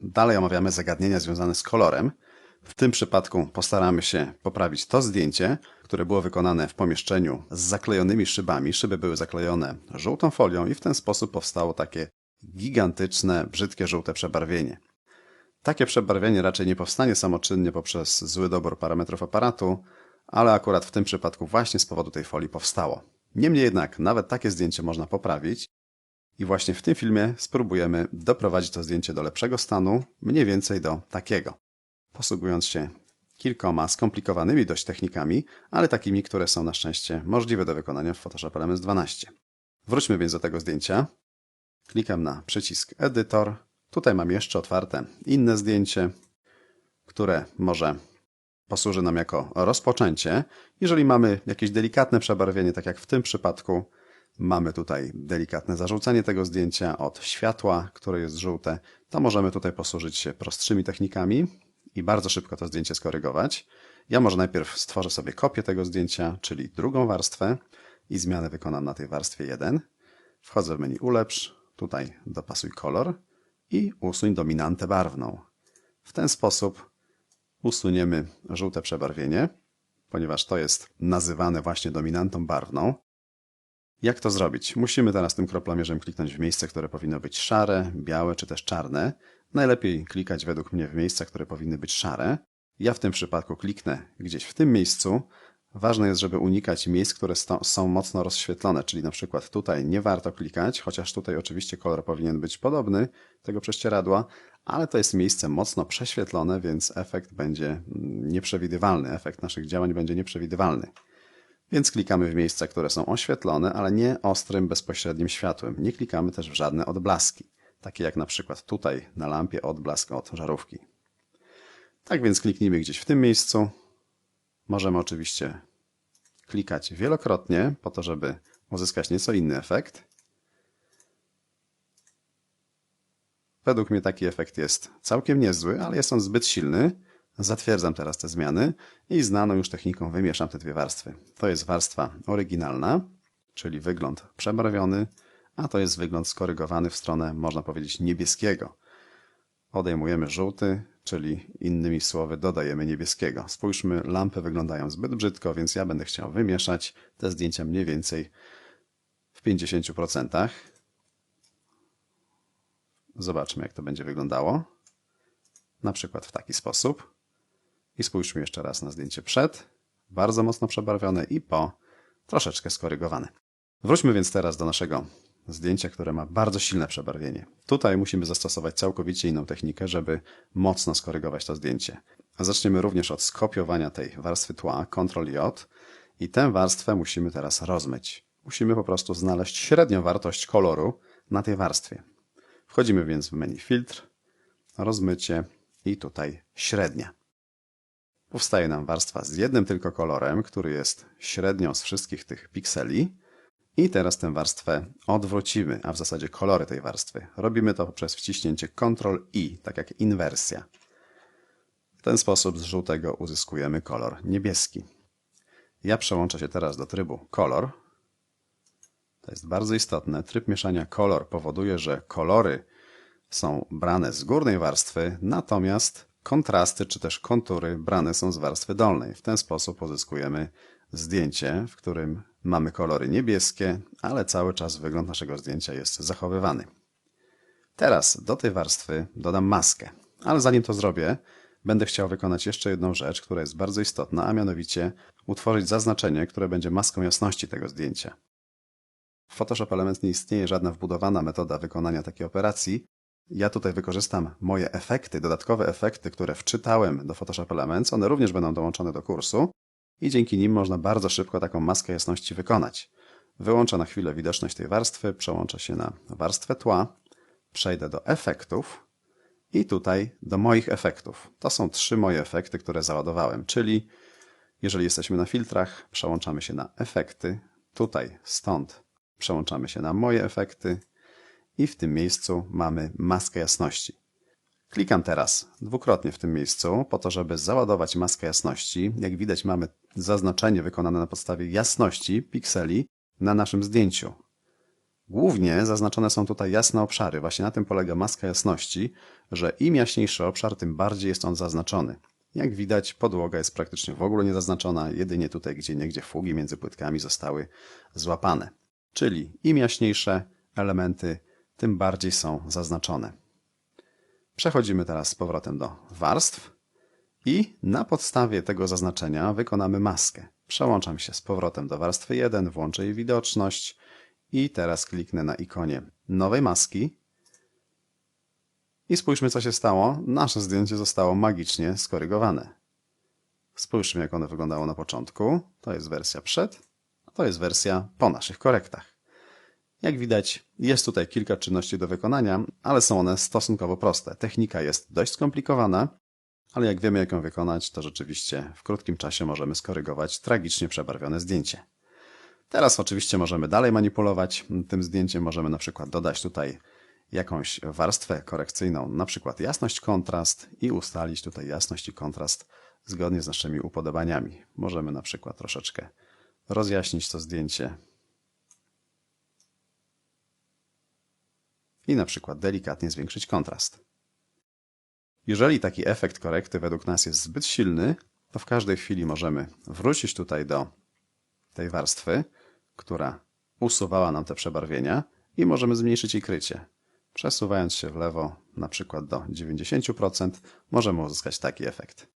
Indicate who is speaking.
Speaker 1: Dalej omawiamy zagadnienia związane z kolorem. W tym przypadku postaramy się poprawić to zdjęcie, które było wykonane w pomieszczeniu z zaklejonymi szybami. Szyby były zaklejone żółtą folią i w ten sposób powstało takie gigantyczne, brzydkie żółte przebarwienie. Takie przebarwienie raczej nie powstanie samoczynnie poprzez zły dobór parametrów aparatu, ale akurat w tym przypadku właśnie z powodu tej folii powstało. Niemniej jednak nawet takie zdjęcie można poprawić i właśnie w tym filmie spróbujemy doprowadzić to zdjęcie do lepszego stanu, mniej więcej do takiego. Posługując się kilkoma skomplikowanymi dość technikami, ale takimi, które są na szczęście możliwe do wykonania w Photoshop Elements 12. Wróćmy więc do tego zdjęcia. Klikam na przycisk Edytor. Tutaj mam jeszcze otwarte inne zdjęcie, które może posłuży nam jako rozpoczęcie. Jeżeli mamy jakieś delikatne przebarwienie, tak jak w tym przypadku, mamy tutaj delikatne zarzucenie tego zdjęcia od światła, które jest żółte, to możemy tutaj posłużyć się prostszymi technikami i bardzo szybko to zdjęcie skorygować. Ja może najpierw stworzę sobie kopię tego zdjęcia, czyli drugą warstwę i zmianę wykonam na tej warstwie 1. Wchodzę w menu ulepsz, tutaj dopasuj kolor i usuń dominantę barwną. W ten sposób usuniemy żółte przebarwienie, ponieważ to jest nazywane właśnie dominantą barwną. Jak to zrobić? Musimy teraz tym kroplomierzem kliknąć w miejsce, które powinno być szare, białe czy też czarne. Najlepiej klikać według mnie w miejsca, które powinny być szare. Ja w tym przypadku kliknę gdzieś w tym miejscu. Ważne jest, żeby unikać miejsc, które są mocno rozświetlone, czyli na przykład tutaj nie warto klikać, chociaż tutaj oczywiście kolor powinien być podobny tego prześcieradła, ale to jest miejsce mocno prześwietlone, więc efekt będzie nieprzewidywalny, efekt naszych działań będzie nieprzewidywalny. Więc klikamy w miejsca, które są oświetlone, ale nie ostrym, bezpośrednim światłem. Nie klikamy też w żadne odblaski, takie jak na przykład tutaj na lampie odblask od żarówki. Tak więc kliknijmy gdzieś w tym miejscu. Możemy oczywiście klikać wielokrotnie, po to, żeby uzyskać nieco inny efekt. Według mnie taki efekt jest całkiem niezły, ale jest on zbyt silny. Zatwierdzam teraz te zmiany i znaną już techniką wymieszam te dwie warstwy. To jest warstwa oryginalna, czyli wygląd przebarwiony, a to jest wygląd skorygowany w stronę, można powiedzieć, niebieskiego. Odejmujemy żółty, czyli innymi słowy dodajemy niebieskiego. Spójrzmy, lampy wyglądają zbyt brzydko, więc ja będę chciał wymieszać te zdjęcia mniej więcej w 50%. Zobaczmy, jak to będzie wyglądało. Na przykład w taki sposób. I spójrzmy jeszcze raz na zdjęcie przed, bardzo mocno przebarwione i po, troszeczkę skorygowane. Wróćmy więc teraz do naszego zdjęcia, które ma bardzo silne przebarwienie. Tutaj musimy zastosować całkowicie inną technikę, żeby mocno skorygować to zdjęcie. Zaczniemy również od skopiowania tej warstwy tła, Ctrl J i tę warstwę musimy teraz rozmyć. Musimy po prostu znaleźć średnią wartość koloru na tej warstwie. Wchodzimy więc w menu filtr, rozmycie i tutaj średnia. Powstaje nam warstwa z jednym tylko kolorem, który jest średnią z wszystkich tych pikseli. I teraz tę warstwę odwrócimy, a w zasadzie kolory tej warstwy. Robimy to poprzez wciśnięcie Ctrl-I, tak jak inwersja. W ten sposób z żółtego uzyskujemy kolor niebieski. Ja przełączę się teraz do trybu kolor. To jest bardzo istotne. Tryb mieszania kolor powoduje, że kolory są brane z górnej warstwy, natomiast kontrasty czy też kontury brane są z warstwy dolnej. W ten sposób uzyskujemy zdjęcie, w którym mamy kolory niebieskie, ale cały czas wygląd naszego zdjęcia jest zachowywany. Teraz do tej warstwy dodam maskę, ale zanim to zrobię, będę chciał wykonać jeszcze jedną rzecz, która jest bardzo istotna, a mianowicie utworzyć zaznaczenie, które będzie maską jasności tego zdjęcia. W Photoshop Element nie istnieje żadna wbudowana metoda wykonania takiej operacji, ja tutaj wykorzystam moje efekty, dodatkowe efekty, które wczytałem do Photoshop Elements. One również będą dołączone do kursu i dzięki nim można bardzo szybko taką maskę jasności wykonać. Wyłączę na chwilę widoczność tej warstwy, przełączę się na warstwę tła, przejdę do efektów i tutaj do moich efektów. To są trzy moje efekty, które załadowałem, czyli jeżeli jesteśmy na filtrach, przełączamy się na efekty, tutaj stąd przełączamy się na moje efekty, i w tym miejscu mamy maskę jasności. Klikam teraz dwukrotnie w tym miejscu po to, żeby załadować maskę jasności. Jak widać mamy zaznaczenie wykonane na podstawie jasności pikseli na naszym zdjęciu. Głównie zaznaczone są tutaj jasne obszary. Właśnie na tym polega maska jasności, że im jaśniejszy obszar, tym bardziej jest on zaznaczony. Jak widać, podłoga jest praktycznie w ogóle niezaznaczona, jedynie tutaj gdzie niegdzie fugi między płytkami zostały złapane. Czyli im jaśniejsze elementy, tym bardziej są zaznaczone. Przechodzimy teraz z powrotem do warstw i na podstawie tego zaznaczenia wykonamy maskę. Przełączam się z powrotem do warstwy 1, włączę jej widoczność i teraz kliknę na ikonie nowej maski i spójrzmy co się stało. Nasze zdjęcie zostało magicznie skorygowane. Spójrzmy jak ono wyglądało na początku. To jest wersja przed, a to jest wersja po naszych korektach. Jak widać, jest tutaj kilka czynności do wykonania, ale są one stosunkowo proste. Technika jest dość skomplikowana, ale jak wiemy, jak ją wykonać, to rzeczywiście w krótkim czasie możemy skorygować tragicznie przebarwione zdjęcie. Teraz oczywiście możemy dalej manipulować tym zdjęciem. Możemy na przykład dodać tutaj jakąś warstwę korekcyjną, na przykład jasność, kontrast i ustalić tutaj jasność i kontrast zgodnie z naszymi upodobaniami. Możemy na przykład troszeczkę rozjaśnić to zdjęcie i na przykład delikatnie zwiększyć kontrast. Jeżeli taki efekt korekty według nas jest zbyt silny, to w każdej chwili możemy wrócić tutaj do tej warstwy, która usuwała nam te przebarwienia i możemy zmniejszyć jej krycie. Przesuwając się w lewo, na przykład do 90%, możemy uzyskać taki efekt.